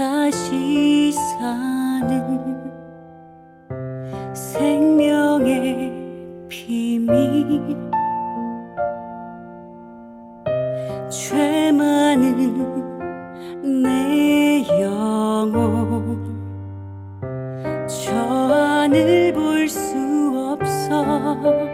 다시 사는 생명의 비밀. 죄 많은 내 영혼 저 안을 볼수 없어.